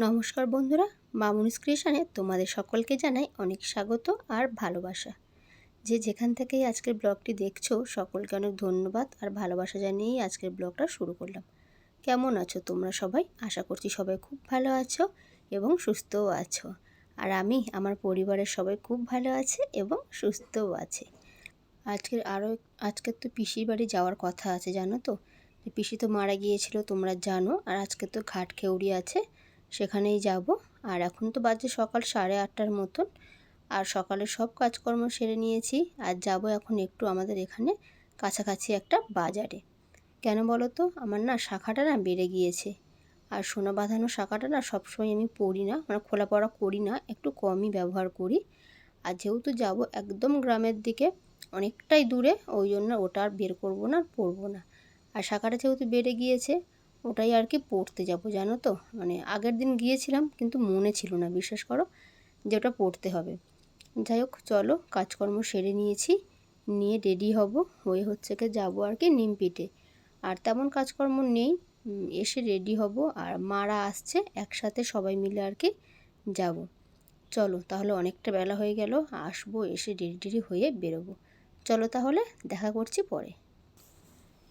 নমস্কার বন্ধুরা, মামুনিস ক্রিয়েশনে তোমাদের সকলকে জানাই অনেক স্বাগত আর ভালোবাসা। যে যেখান থেকেই আজকের ব্লগটি দেখছ, সকলকে অনেক ধন্যবাদ আর ভালোবাসা জানিয়েই আজকের ব্লগটা শুরু করলাম। কেমন আছো তোমরা সবাই? আশা করছি সবাই খুব ভালো আছো এবং সুস্থও আছো। আর আমি, আমার পরিবারের সবাই খুব ভালো আছে এবং সুস্থও আছে। আজকের আরও আজকের তো পিসির বাড়ি যাওয়ার কথা আছে, জানো তো? পিসি তো মারা গিয়েছিল, তোমরা জানো। আর আজকে তো ঘাট খেউড়ি আছে। সেখানেই যাব। আর এখন তো বাজে সকাল সাড়ে আটটার মতন। আর সকালে সব কাজকর্ম সেরে নিয়েছি। আর যাব এখন একটু আমাদের এখানে কাছাকাছি একটা বাজারে। কেন বলো তো? আমার না শাখাটা না বেড়ে গিয়েছে। আর সোনা বাঁধানো শাখাটা না সবসময় আমি পরি না। মানে খোলা পড়া করি না, একটু কমই ব্যবহার করি। আর যেহেতু যাব একদম গ্রামের দিকে, অনেকটাই দূরে, ওই জন্য ওটা আর বের করব না, পরবো না। আর শাখাটা যেহেতু বেড়ে গিয়েছে ওটাই আর কি পড়তে যাব, জানো তো? মানে আগের দিন গিয়েছিলাম, কিন্তু মনে ছিল না, বিশ্বাস করো যে ওটা পড়তে হবে। যাই হোক, চলো কাজকর্ম সেরে নিয়েছি, নিয়ে রেডি হব, হয়ে হচ্ছে কি যাব আর কি নিমপিটে আর তেমন কাজকর্ম নেই এসে রেডি হব, আর মারা আসছে, একসাথে সবাই মিলে আর কি যাব। চলো, তাহলে অনেকটা বেলা হয়ে গেল, আসব, এসে রেডি টেডি হয়ে বেরোবো। চলো তাহলে, দেখা করছি পরে।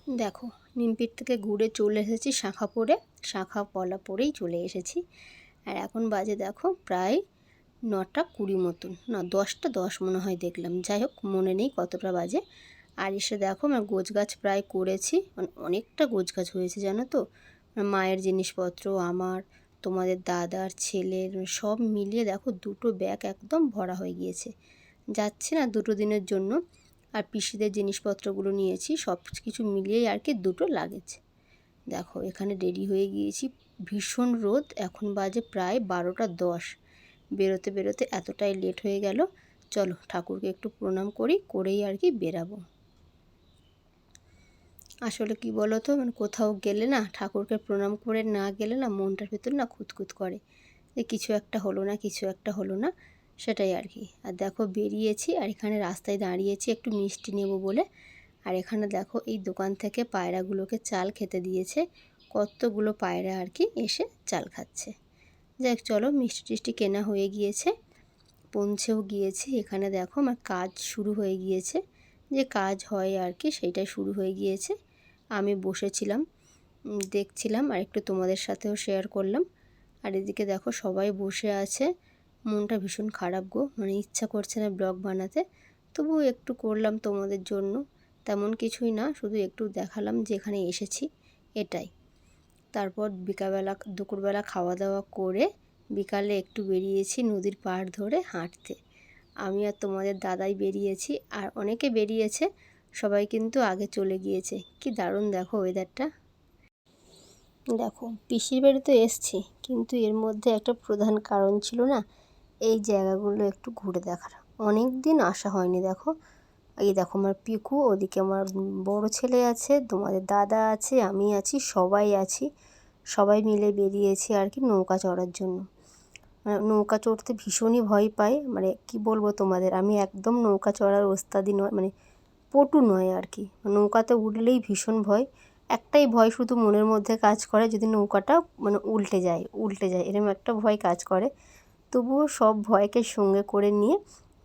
দেখো নিমপিট থেকে ঘুরে চলে এসেছি শাঁখা পরে শাঁখা পলা পরেই চলে এসেছি। আর এখন বাজে দেখো প্রায় নটা কুড়ি মতন। না, দশটা দশ মনে হয় দেখলাম। যাই হোক, মনে নেই কতটা বাজে। আর এসে দেখো আমার গোছ গাছ প্রায় করেছি। মানে অনেকটা গোছ গাছ হয়েছে, জানো তো? মায়ের জিনিসপত্র, আমার, তোমাদের দাদার, ছেলের সব মিলিয়ে দেখো দুটো ব্যাগ একদম ভরা হয়ে গিয়েছে। যাচ্ছে না দুটো দিনের জন্য। আর পিসিদের জিনিসপত্রগুলো নিয়েছি সব কিছু মিলিয়েই আর কি দুটো লাগেছে দেখো, এখানে রেডি হয়ে গিয়েছি। ভীষণ রোদ, এখন বাজে প্রায় বারোটা দশ। বেরোতে বেরোতে এতটাই লেট হয়ে গেল। চলো, ঠাকুরকে একটু প্রণাম করি, করেই আর কি বেরাবো। আসলে কি বলো তো মানে কোথাও গেলে না, ঠাকুরকে প্রণাম করে না গেলে না মনটার ভেতর না খুঁতখুত করে যে কিছু একটা হলো না, কিছু একটা হলো না। সেটাই আর কি। আর দেখো বেরিয়েছি আর এখানে রাস্তায় দাঁড়িয়েছি একটু মিষ্টি নেব বলে। আর এখানে দেখো এই দোকান থেকে পায়রাগুলোকে চাল খেতে দিয়েছে। কতগুলো পায়রা আর কি এসে চাল খাচ্ছে। যাই চলো মিষ্টি টিষ্টি কেনা হয়ে গিয়েছে। পৌঁছেও গিয়েছি। এখানে দেখো আমার কাজ শুরু হয়ে গিয়েছে। যে কাজ হয় আর কি সেইটাই শুরু হয়ে গিয়েছে। আমি বসেছিলাম দেখছিলাম আর একটু তোমাদের সাথেও শেয়ার করলাম। আর এদিকে দেখো সবাই বসে আছে। মনটা ভীষণ খারাপ গো। মানে ইচ্ছা করছে না ব্লগ বানাতে। তবুও একটু করলাম তোমাদের জন্য। তেমন কিছুই না, শুধু একটু দেখালাম যে এখানে এসেছি, এটাই। তারপর বিকালবেলা, দুপুরবেলা খাওয়া দাওয়া করে বিকালে একটু বেরিয়েছি নদীর পাড় ধরে হাঁটতে। আমি আর তোমাদের দাদাই বেরিয়েছি, আর অনেকে বেরিয়েছে, সবাই কিন্তু আগে চলে গিয়েছে। কি দারুণ দেখো ওয়েদারটা দেখো, পিসির বাড়িতে এসছি, কিন্তু এর মধ্যে একটা প্রধান কারণ ছিল না এই জায়গাগুলো একটু ঘুরে দেখার। অনেক দিন আসা হয়নি, দেখো। এই দেখো আমার পিকু, ওদিকে আমার বড় ছেলে আছে, তোমাদের দাদা আছে, আমি আছি, সবাই আছি। সবাই মিলে বেরিয়েছি আর কি নৌকা চড়ার জন্য। মানে নৌকা চড়তে ভীষণই ভয় পাই মানে কি বলব তোমাদের, আমি একদম নৌকা চড়ার ওস্তাদি নয় মানে পটু নয় আর কি। নৌকাতে উঠলেই ভীষণ ভয়। একটাই ভয় শুধু মনের মধ্যে কাজ করে যদি নৌকাটা মানে উল্টে যায় উল্টে যায় এরকম একটা ভয় কাজ করে। তবুও সব ভয়কে সঙ্গে করে নিয়ে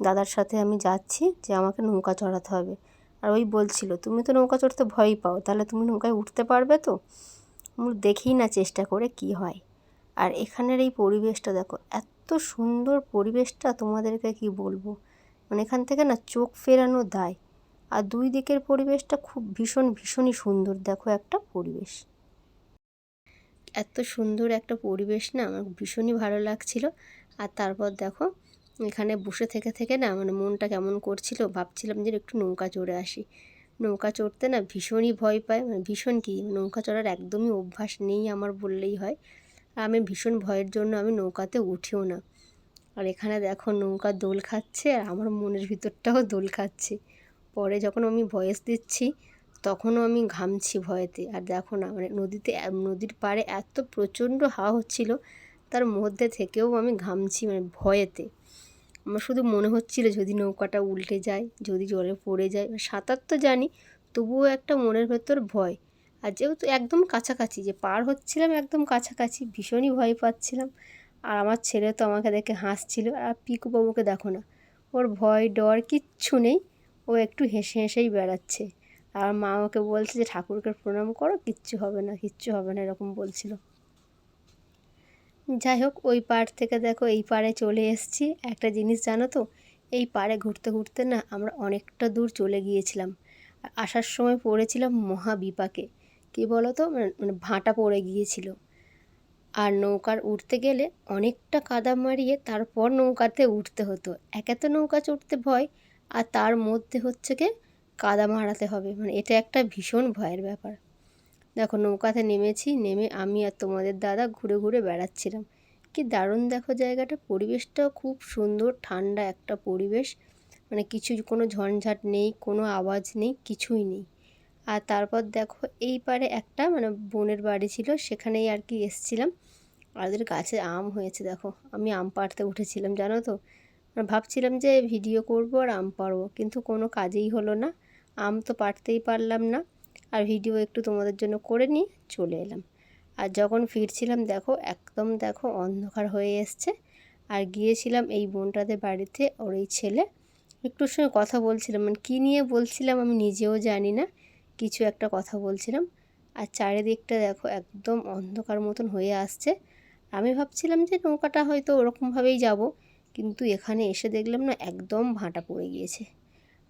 দাদার সাথে আমি যাচ্ছি যে আমাকে নৌকা চড়াতে হবে। আর ওই বলছিল, তুমি তো নৌকা চড়তে ভয় পাও, তাহলে তুমি নৌকায় উঠতে পারবে তো? দেখি না চেষ্টা করে কি হয়। আর এখানের এই পরিবেশটা দেখো, এত সুন্দর পরিবেশটা তোমাদেরকে কি বলব? মানে এখান থেকে না চোখ ফেরানো দায়। আর দুই দিকের পরিবেশটা খুব ভীষণ, ভীষণই সুন্দর, দেখো একটা পরিবেশ। এত সুন্দর একটা পরিবেশ না আমার ভীষণই ভালো লাগছিল। আর তারপর দেখো, এখানে বসে থেকে থেকে না মানে মনটা কেমন করছিল, ভাবছিলাম যে একটু নৌকা চড়ে আসি। নৌকা চড়তে না ভীষণই ভয় পায় মানে ভীষণ কি, নৌকা চড়ার একদমই অভ্যাস নেই আমার বললেই হয়। আর আমি ভীষণ ভয়ের জন্য আমি নৌকাতে উঠিও না। আর এখানে দেখো নৌকা দোল খাচ্ছে, আর আমার মনের ভিতরটাও দোল খাচ্ছে। পরে যখন আমি ভয়েস দিচ্ছি, তখনও আমি ঘামছি ভয়েতে। আর দেখো না মানে নদীতে, নদীর পাড়ে এত প্রচণ্ড হাওয়া হচ্ছিল তার মধ্যে থেকেও আমি ঘামছি মানে ভয়েতে। আমার শুধু মনে হচ্ছিল যদি নৌকাটা উল্টে যায়, যদি জলে পড়ে যায় সাঁতার তো জানি, তবুও একটা মনের ভেতর ভয়। আর যেহেতু একদম কাছাকাছি, যে পার হচ্ছিলাম একদম কাছাকাছি, ভীষণই ভয় পাচ্ছিলাম। আর আমার ছেলে তো আমাকে দেখে হাসছিল আর পিকু বাবুকে দেখো না। ওর ভয় ডর কিচ্ছু নেই, ও একটু হেসে হেসেই বেড়াচ্ছে। আর মা ওকে বলছে যে, ঠাকুরকে প্রণাম করো, কিচ্ছু হবে না, কিচ্ছু হবে না, এরকম বলছিল। যাই হোক ওই পাড় থেকে দেখো এই পাড়ে চলে এসেছি। একটা জিনিস জানো তো এই পাড়ে ঘুরতে ঘুরতে না আমরা অনেকটা দূর চলে গিয়েছিলাম। আসার সময় পড়েছিলাম মহা বিপাকে কী বলো তো মানে, মানে ভাঁটা পড়ে গিয়েছিল। আর নৌকার উঠতে গেলে অনেকটা কাদা মারিয়ে তারপর নৌকাতে উঠতে হতো। একে তো নৌকা চড়তে ভয় আর তার মধ্যে হচ্ছে কি কাদা মারাতে হবে। মানে এটা একটা ভীষণ ভয়ের ব্যাপার। দেখো নৌকাতে নেমেছি, নেমে আমি আর তোমাদের দাদা ঘুরে ঘুরে বেড়াচ্ছিলাম। কি দারুণ দেখো জায়গাটা, পরিবেশটাও খুব সুন্দর, ঠান্ডা একটা পরিবেশ। মানে কিছু কোনো ঝঞ্ঝাট নেই, কোনো আওয়াজ নেই, কিছুই নেই। আর তারপর দেখো এই পারে একটা মানে বোনের বাড়ি ছিল, সেখানেই আর কি এসছিলাম। আর ওদের গাছে আম হয়েছে দেখো, আমি আম পাড়তে উঠেছিলাম, জানো তো? মানে ভাবছিলাম যে ভিডিও করব আর আম পারব কিন্তু কোনো কাজেই হলো না। আম তো পাড়তেই পারলাম না। আর ভিডিও একটু তোমাদের জন্য করে নিয়ে চলে এলাম। আর যখন ফিরছিলাম, দেখো, একদম দেখো, অন্ধকার হয়ে এসছে। আর গিয়েছিলাম এই বোনটাদের বাড়িতে, ওর এই ছেলে। একটুর সঙ্গে কথা বলছিলাম মানে কী নিয়ে বলছিলাম আমি নিজেও জানি না, কিছু একটা কথা বলছিলাম। আর চারিদিকটা দেখো, একদম অন্ধকার মতন হয়ে আসছে। আমি ভাবছিলাম যে নৌকাটা হয়তো ওরকমভাবেই যাব, কিন্তু এখানে এসে দেখলাম না, একদম ভাঁটা পড়ে গিয়েছে।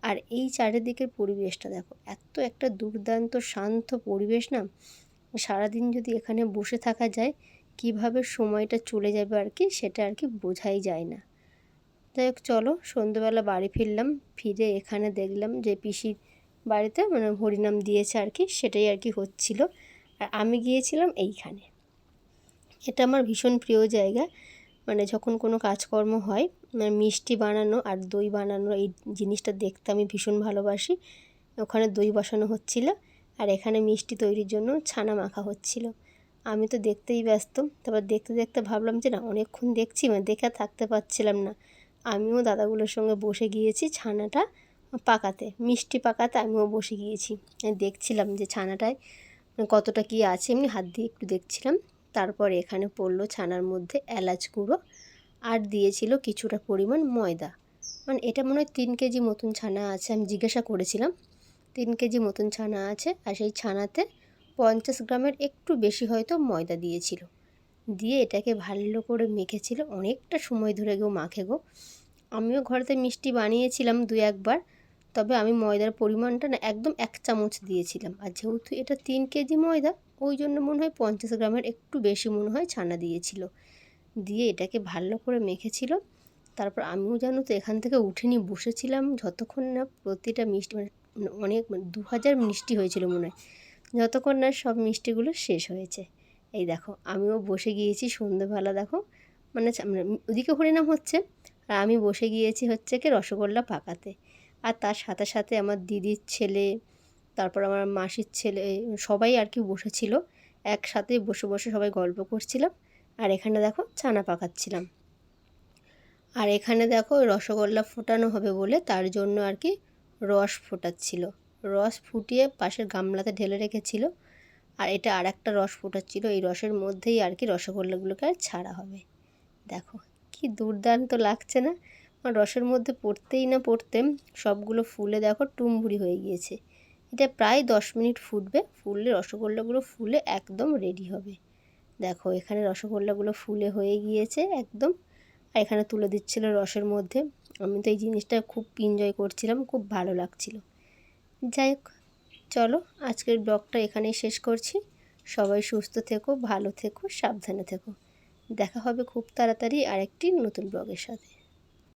আর এই চারিদিকের পরিবেশটা দেখো, এত একটা দুর্দান্ত, শান্ত পরিবেশ না? সারাদিন যদি এখানে বসে থাকা যায়, কীভাবে সময়টা চলে যাবে আর কি, সেটা আর কি বোঝাই যায় না। যাই হোক, চলো সন্ধ্যেবেলা বাড়ি ফিরলাম, ফিরে এখানে দেখলাম যে পিসির বাড়িতে মানে হরিনাম দিয়েছে আর কি, সেটাই আর কি হচ্ছিল। আর আমি গিয়েছিলাম এইখানে। এটা আমার ভীষণ প্রিয় জায়গা। মানে যখন কোনো কাজকর্ম হয় মিষ্টি বানানো আর দই বানানো, এই জিনিসটা দেখতে আমি ভীষণ ভালোবাসি। ওখানে দই বসানো হচ্ছিল আর এখানে মিষ্টি তৈরির জন্য ছানা মাখা হচ্ছিল। আমি তো দেখতেই ব্যস্ত, তারপর দেখতে দেখতে ভাবলাম যে না, অনেকক্ষণ দেখছি মানে দেখে থাকতে পারছিলাম না। আমিও দাদাগুলোর সঙ্গে বসে গিয়েছি ছানাটা পাকাতে, মিষ্টি পাকাতে আমিও বসে গিয়েছি। দেখছিলাম যে ছানাটায় কতটা কি আছে, এমনি হাত দিয়ে একটু দেখছিলাম। তারপর এখানে পড়ল ছানার মধ্যে এলাচ গুঁড়ো আর দিয়েছিল কিছুটা পরিমাণ ময়দা। মানে এটা মনে হয় তিন কেজি মতন ছানা আছে, আমি জিজ্ঞাসা করেছিলাম। তিন কেজি মতন ছানা আছে আর সেই ছানাতে পঞ্চাশ গ্রামের একটু বেশি হয়তো ময়দা দিয়েছিল। দিয়ে এটাকে ভালো করে মেখেছিল, অনেকটা সময় ধরে গো মাখে গো। আমিও ঘরেতে মিষ্টি বানিয়েছিলাম দু একবার, তবে আমি ময়দার পরিমাণটা না একদম এক চামচ দিয়েছিলাম। আর যেহেতু এটা তিন কেজি ময়দা, ওই জন্য মনে হয় পঞ্চাশ গ্রামের একটু বেশি মনে হয় ছানা দিয়েছিল। দিয়ে এটাকে ভালো করে মেখেছিল। তারপর আমিও জানো তো এখান থেকে উঠে নিয়ে বসেছিলাম যতক্ষণ না প্রতিটা মিষ্টি মানে অনেক মানে দু হাজার মিষ্টি হয়েছিল মনে হয়। যতক্ষণ না সব মিষ্টিগুলো শেষ হয়েছে। এই দেখো আমিও বসে গিয়েছি সন্ধ্যেবেলা দেখো। মানে, মানে ওদিকে হরিনাম হচ্ছে আর আমি বসে গিয়েছি হচ্ছে কি রসগোল্লা পাকাতে। আর তার সাথে সাথে আমার দিদির ছেলে তারপর আমার মাসির ছেলে সবাই আর কি বসেছিল। একসাথে বসে বসে সবাই গল্প করছিলাম। আর এখানে দেখো ছানা পাকাচ্ছিলাম। আর এখানে দেখো রসগোল্লা ফোটানো হবে বলে তার জন্য আর কি রস ফোটাচ্ছিল। রস ফুটিয়ে পাশের গামলাতে ঢেলে রেখেছিল। আর এটা আর একটা রস ফোটাচ্ছিল, এই রসের মধ্যেই আর কি রসগোল্লাগুলোকে আর ছাড়া হবে। দেখো কি দুর্দান্ত লাগছে না? আমার রসের মধ্যে পড়তেই না পড়তে সবগুলো ফুলে দেখো টুমভুরি হয়ে গিয়েছে। এটা প্রায় দশ মিনিট ফুটবে, ফুললে রসগোল্লাগুলো ফুলে একদম রেডি হবে। দেখো, এখানে রসগোল্লাগুলো ফুলে হয়ে গিয়েছে একদম। আর এখানে তুলে দিচ্ছিল রসের মধ্যে। আমি তো এই জিনিসটা খুব এনজয় করছিলাম, খুব ভালো লাগছিল। যাই হোক, চলো আজকের ব্লগটা এখানেই শেষ করছি। সবাই সুস্থ থেকো, ভালো থেকো, সাবধানে থেকো। দেখা হবে খুব তাড়াতাড়ি আরেকটি নতুন ব্লগের সাথে।